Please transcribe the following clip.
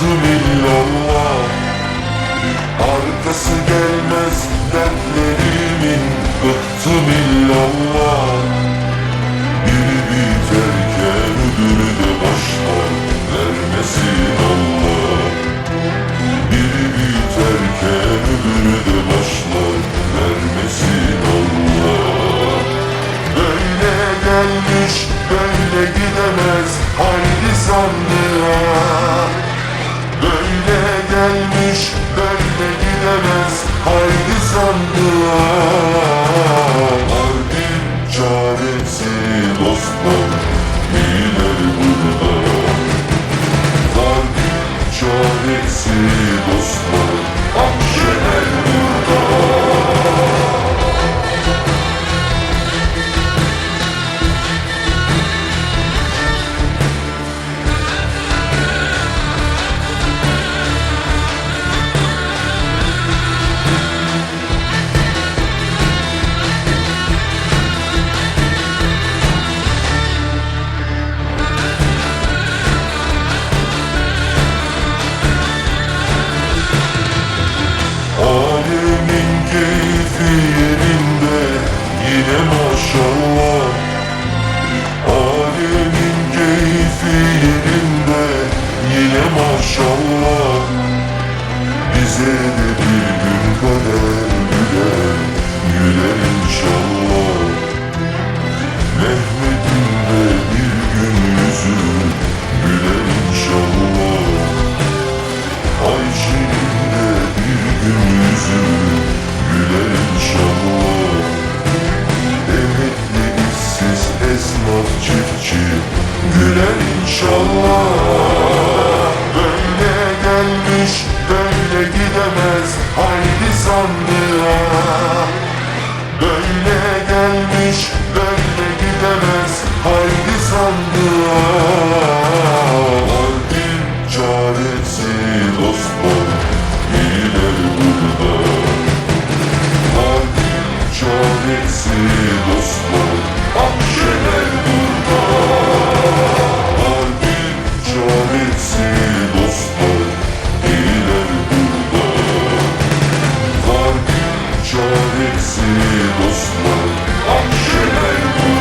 yoktur illallah Arkası gelmez dertlerimin. Bıktım illallah Biri biterken ödülü de başka Vermesin Allah. Biri biterken ödülü de başlar Vermesin Allah. Böyle gelmiş böyle gidemez. Haydi sandığa. Gelmiş böyle gidemez. Haydi sandığa yerinde yine maşallah. Alemin keyfi yerinde yine maşallah. Bize de bir gün kader güler, güler inşallah. Mehmet'in de bir gün yüzü güler inşallah. Ayşe'nin İnşallah Böyle gelmiş böyle gidemez. Haydi sandığa. Böyle gelmiş böyle gidemez. Haydi sandığa. Sesi dostlar Akşener bu.